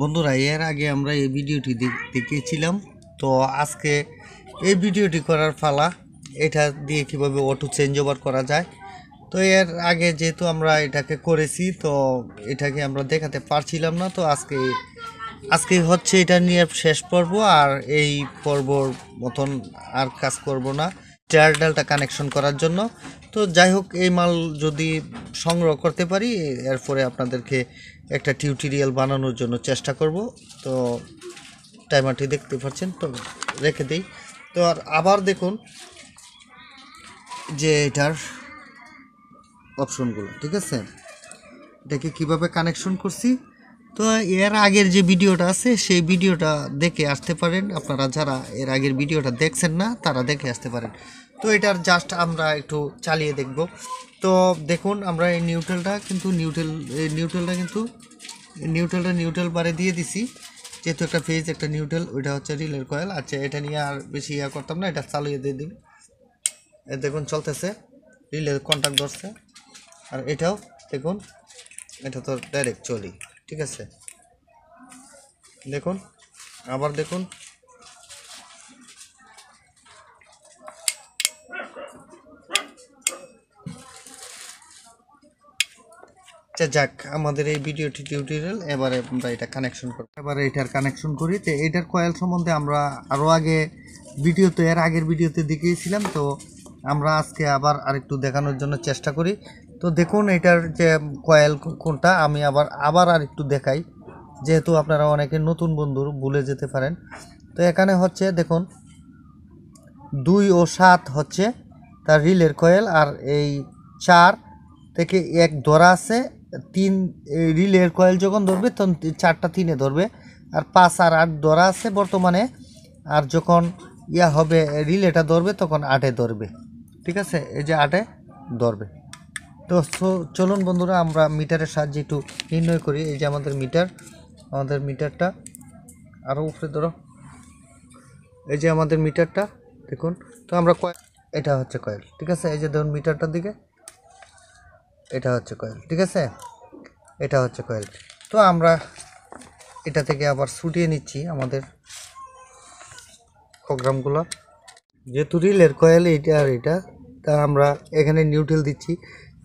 বন্ধুরা, এর আগে আমরা এই ভিডিওটি দেখিয়েছিলাম তো আজকে এই ভিডিওটি করার ফালা এটা দিয়ে কীভাবে অটো চেঞ্জ ওভার করা যায়। তো এর আগে যেহেতু আমরা এটাকে করেছি, তো এটাকে আমরা দেখাতে পারছিলাম না। তো আজকে আজকে হচ্ছে এটা নিয়ে শেষ পর্ব, আর এই পর্বর মতন আর কাজ করব না চার ডালটা কানেকশন করার জন্য। তো যাই হোক, এই মাল যদি সংগ্রহ করতে পারি, এরপরে আপনাদেরকে একটা টিউটোরিয়াল বানানোর জন্য চেষ্টা করব। তো টাইমারটি দেখতে পাচ্ছেন, তো রেখে দিই। তো আর আবার দেখুন যে এটার অপশনগুলো, ঠিক আছে? এটাকে কীভাবে কানেকশন করছি? তো এর আগের যে ভিডিওটা আছে, সেই ভিডিওটা দেখে আসতে পারেন। আপনারা যারা এর আগের ভিডিওটা দেখছেন না, তারা দেখে আসতে পারেন। তো এটার জাস্ট আমরা একটু চালিয়ে দেখব। তো দেখুন, আমরা এই নিউট্রালটা কিন্তু নিউট্রাল এই নিউট্রালটা কিন্তু নিউট্রালটা নিউট্রাল বারে দিয়ে দিছি। যেহেতু একটা ফেজ একটা নিউট্রাল ওইটা হচ্ছে রিলের কয়েল আচ্ছা এটা নিয়ে আর বেশি ইয়া করতাম না, এটা চালিয়ে দিয়ে এই দেখুন, চলতেছে। রিলের কন্ট্যাক্ট ধরছে। আর এটাও দেখুন, এটা তো ডাইরেক্ট চলি, ঠিক আছে? দেখুন, আবার দেখুন। আচ্ছা যাক, আমাদের এই ভিডিও টিউটোরিয়াল এবারে আমরা এটা কানেকশন করি এবারে এটার কানেকশন করি তো এটার কয়েল সম্বন্ধে আমরা আরও আগে ভিডিওতে, এর আগের ভিডিওতে দেখিয়েছিলাম, তো আমরা আজকে আবার আরেকটু দেখানোর জন্য চেষ্টা করি। তো দেখুন, এটার যে কয়েল কোনটা, আমি আবার আবার আরেকটু দেখাই। যেহেতু আপনারা অনেকে নতুন বন্ধুর ভুলে যেতে পারেন। তো এখানে হচ্ছে, দেখুন, দুই ও সাত হচ্ছে তার রিলের কয়েল আর এই চার থেকে এক ধরা আছে তিন রিলের কয়েল যখন ধরবে, তখন চারটা তিনে ধরবে। আর পাঁচ আর আট ধরা আছে বর্তমানে। আর যখন ইয়া হবে রিলেটা ধরবে, তখন আটে ধরবে। ঠিক আছে? এই যে আটে ধরবে। তো চলুন বন্ধুরা, আমরা মিটারের সাহায্যে একটু নির্ণয় করি। এই যে আমাদের মিটার, আমাদের মিটারটা আরও উপরে ধরো। এই যে আমাদের মিটারটা, দেখুন। তো আমরা কয়েল, এটা হচ্ছে কয়েল। ঠিক আছে? এই যে ধরুন মিটারটার দিকে। এটা হচ্ছে কয়েল ঠিক আছে? এটা হচ্ছে কয়েল তো আমরা এটা থেকে আবার ছুটিয়ে নিচ্ছি আমাদের প্রোগ্রামগুলো। যেহেতু রিলের কয়েল এইটা আর এটা তা আমরা এখানে নিউট্রেল দিচ্ছি।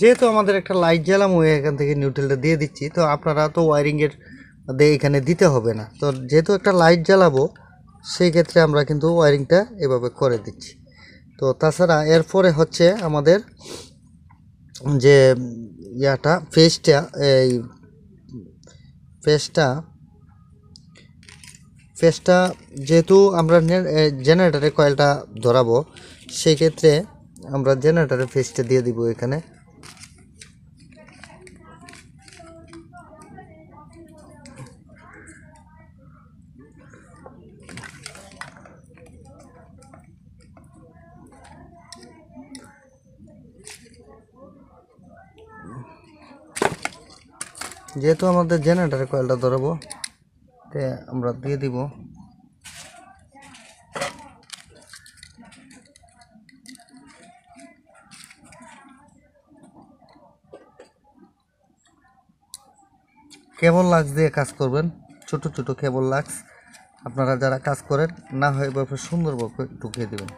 যেহেতু আমাদের একটা লাইট জ্বালাম ওই এখান থেকে নিউট্রেলটা দিয়ে দিচ্ছি। তো আপনারা তো ওয়ারিংয়ের দিয়ে এখানে দিতে হবে না। তো যেহেতু একটা লাইট জ্বালাবো, সেই ক্ষেত্রে আমরা কিন্তু ওয়ারিংটা এভাবে করে দিচ্ছি। তো তাছাড়া এরপরে হচ্ছে আমাদের যে ইয়াটা ফেসটা এই ফেসটা ফেসটা যেহেতু আমরা জেনারেটারে কয়েলটা ধরাবো, সেই ক্ষেত্রে আমরা জেনারেটারের ফেসটা দিয়ে দিব এখানে। যেহেতু আমাদের জেনারেটারের কয়েলটা ধরাবো, তে আমরা দিয়ে দিব। কেবল লাক্স দিয়ে কাজ করবেন, ছোট ছোট কেবল লাক্স। আপনারা যারা কাজ করেন, না হয় সুন্দরভাবে ঢুকিয়ে দেবেন।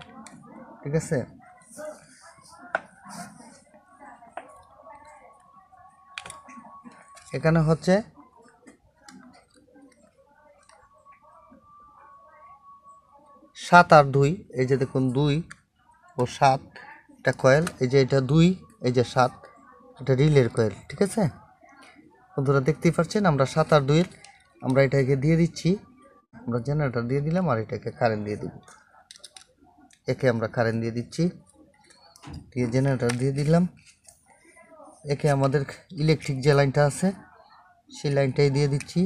ঠিক আছে? এখানে হচ্ছে সাত আর দুই, এই যে দেখুন দুই ও সাত, এটা কয়েল এই যে এটা দুই, এই যে সাত, এটা রিলের কয়েল ঠিক আছে? বন্ধুরা দেখতেই পাচ্ছেন, আমরা সাত আর দুইয়ের, আমরা এটাকে দিয়ে দিচ্ছি, আমরা জেনারেটর দিয়ে দিলাম আর এটাকে কারেন্ট দিয়ে দিব। একে আমরা কারেন্ট দিয়ে দিচ্ছি, দিয়ে জেনারেটর দিয়ে দিলাম। একে আমাদের ইলেকট্রিক যে লাইনটা আছে, সেই লাইনটাই দিয়ে দিচ্ছি।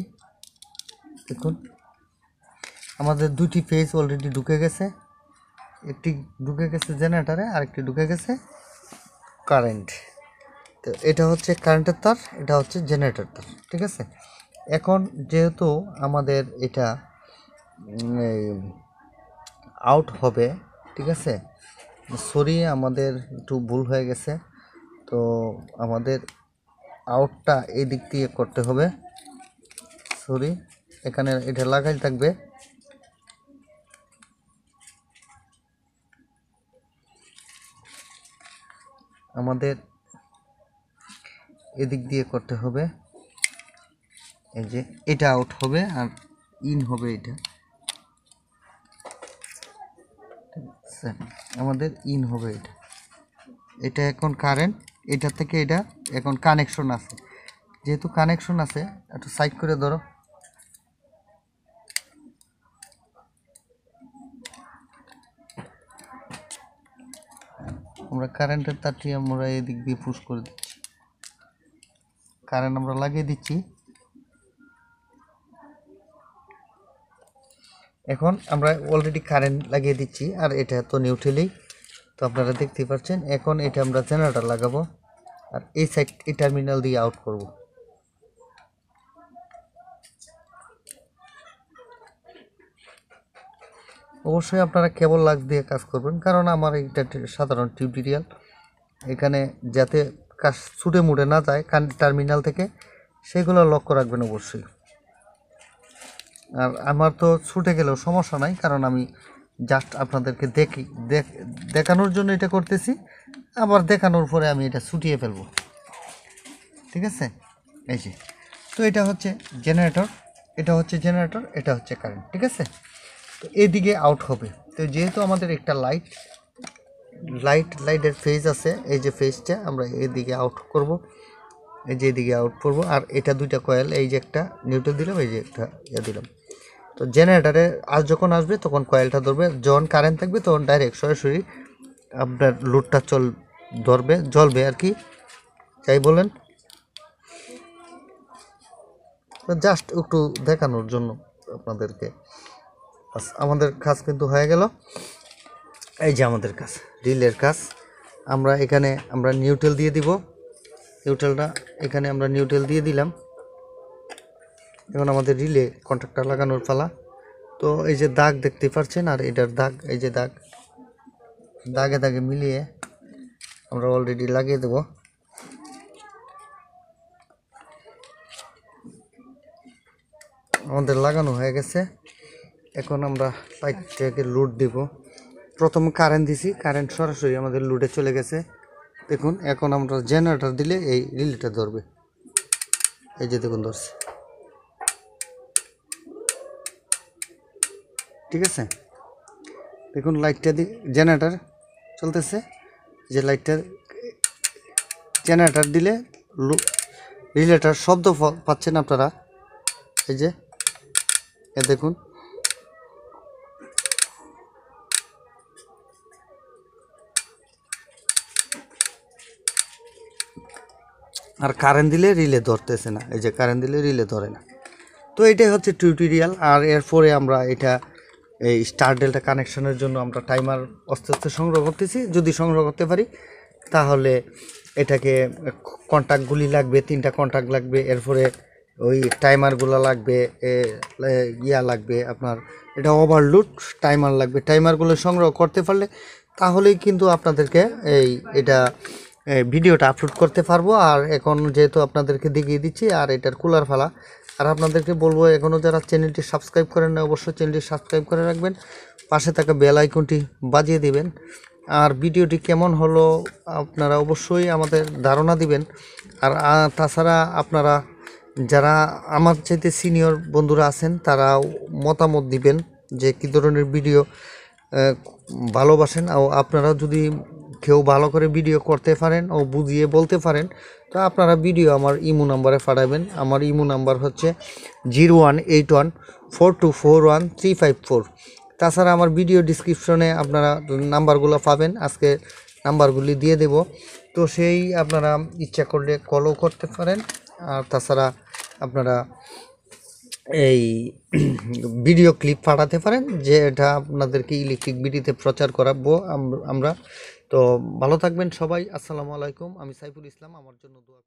দেখুন, আমাদের দুটি ফেজ অলরেডি ঢুকে গেছে। একটি ঢুকে গেছে জেনারেটারে আরেকটি ঢুকে গেছে কারেন্ট তো এটা হচ্ছে কারেন্টের তার, এটা হচ্ছে জেনারেটর তার, ঠিক আছে? এখন যেহেতু আমাদের এটা আউট হবে, ঠিক আছে? সরি আমাদের একটু ভুল হয়ে গেছে। তো আমাদের আউটটা এই দিক দিয়ে করতে হবে। সরি এখানে এটা লাগাই থাকবে। আমাদের এদিক দিয়ে করতে হবে। এই যে এটা আউট হবে আর ইন হবে এটা। আমাদের ইন হবে এটা। এটা এখন কারেন্ট। এটা থেকে এটা এখন কানেকশন আছে। যেহেতু কানেকশন আছে, একটু সাইড করে ধরো। আমরা কারেন্টের তারটি আমরা এদিক দিয়ে পুশ করে দিচ্ছি। কারেন্ট আমরা লাগিয়ে দিচ্ছি। এখন আমরা অলরেডি কারেন্ট লাগিয়ে দিচ্ছি, আর এটা তো নিউট্রেলেই তো আপনারা দেখতে পাচ্ছেন, এখন এটা আমরা জেনারেটর লাগাবো আর এই সাইড এই টার্মিনাল দিয়ে আউট করব। অবশ্যই আপনারা কেবল লাগ দিয়ে কাজ করবেন, কারণ আমার এটা সাধারণ টিউটোরিয়াল এখানে যাতে কাজ ছুটে মুড়ে না যায় কান টার্মিনাল থেকে, সেগুলো লক্ষ্য রাখবেন অবশ্যই। আর আমার তো ছুটে গেলেও সমস্যা নাই, কারণ আমি জাস্ট আপনাদেরকে দেখি, দেখ- দেখানোর জন্য এটা করতেছি, আবার দেখানোর পরে আমি এটা ছুটিয়ে ফেলব। ঠিক আছে? এই যে, তো এটা হচ্ছে জেনারেটর এটা হচ্ছে জেনারেটর এটা হচ্ছে কারেন্ট ঠিক আছে? তো এদিকে আউট হবে। তো যেহেতু আমাদের একটা লাইট লাইট লাইটের ফেজ আছে, এই যে ফেজটা আমরা এদিকে আউট করব, এই যে এদিকে আউট করব, আর এটা দুইটা কয়েল এই যে একটা নিউট্রাল দিলাম, এই যে একটা ইয়ে দিলাম। তো জেনারেটারে আজ যখন আসবে, তখন কয়েলটা ধরবে। যখন কারেন্ট থাকবে, তখন ডাইরেক্ট সরাসরি আপনার লোডটা চল, ধরবে, জ্বলবে আর কি। যাই বলেন। জাস্ট একটু দেখানোর জন্য আপনাদেরকে। আমাদের কাজ কিন্তু হয়ে গেল। এই যে আমাদের কাজ, রিলের কাজ। আমরা এখানে আমরা নিউট্রেল দিয়ে দিব। নিউট্রেলটা এখানে আমরা নিউট্রেল দিয়ে দিলাম। এখন আমাদের রিলে কন্ট্রাক্টটা লাগানোর পালা। তো এই যে দাগ দেখতে পাচ্ছেন আর এটার দাগ, এই যে দাগ, দাগে দাগে মিলিয়ে আমরা অলরেডি লাগিয়ে দেব। আমাদের লাগানো হয়ে গেছে। এখন আমরা পাইপটাকে লোড দিব। প্রথম কারেন্ট দিছি কারেন্ট সরাসরি আমাদের লোডে চলে গেছে। দেখুন, এখন আমরা জেনারেটর দিলে এই রিলেটা ধরবে। এই যে দেখুন, ধরছে। ঠিক আছে? দেখুন লাইটটা দি জেনারেটর চলতেছে। যে লাইটটা জেনারেটর দিলে রিলেটার শব্দ পাচ্ছেন আপনারা। এই যে, এ দেখুন। আর কারেন্ট দিলে রিলে ধরতেছে না। এই যে কারেন্ট দিলে রিলে ধরে না। তো এটাই হচ্ছে টিউটোরিয়াল আর এরপরে আমরা এটা এই স্টার ডেল্টা কানেকশনের জন্য আমরা টাইমার আস্তে আস্তে সংগ্রহ করতেছি। যদি সংগ্রহ করতে পারি, তাহলে এটাকে কন্ট্যাক্টগুলি লাগবে, তিনটা কন্ট্যাক্ট লাগবে, এরপরে ওই টাইমারগুলো লাগবে ইয়া লাগবে আপনার, এটা ওভারলুড টাইমার লাগবে। টাইমারগুলো সংগ্রহ করতে পারলে তাহলেই কিন্তু আপনাদেরকে এই, এটা ভিডিওটা আপলোড করতে পারব। আর এখন যেহেতু আপনাদেরকে দেখিয়ে দিচ্ছি, আর এটার কুলার ফালা আর আপনাদেরকে বলব এখনও যারা চ্যানেলটি সাবস্ক্রাইব করেন না, অবশ্যই চ্যানেলটি সাবস্ক্রাইব করে রাখবেন। পাশে থাকা বেল আইকনটি বাজিয়ে দিবেন। আর ভিডিওটি কেমন হলো আপনারা অবশ্যই আমাদের ধারণা দিবেন। আর তাছাড়া আপনারা যারা আমার চাইতে সিনিয়র বন্ধুরা আছেন তারা মতামত দিবেন যে, কী ধরনের ভিডিও ভালোবাসেন। আপনারা যদি কেউ ভালো করে ভিডিও করতে পারেন ও বুঝিয়ে বলতে পারেন। তো আপনারা ভিডিও আমার ইমো নাম্বারে পাঠাবেন। আমার ইমো নাম্বার হচ্ছে zero one eight one four two four one three five four. তাছাড়া আমার ভিডিও ডিসক্রিপশনে আপনারা নাম্বারগুলো পাবেন। আজকে নাম্বারগুলি দিয়ে দেব। তো সেই আপনারা ইচ্ছা করলে কলও করতে পারেন। আর তাছাড়া আপনারা এই ভিডিও ক্লিপ পাঠাতে পারেন। যে এটা আপনাদেরকে ইলেকট্রিক বিডিতে প্রচার করাবো আম- আমরা। তো ভালো থাকবেন সবাই। আসসালামু আলাইকুম। আমি সাইফুল ইসলাম। আমার জন্য দোয়া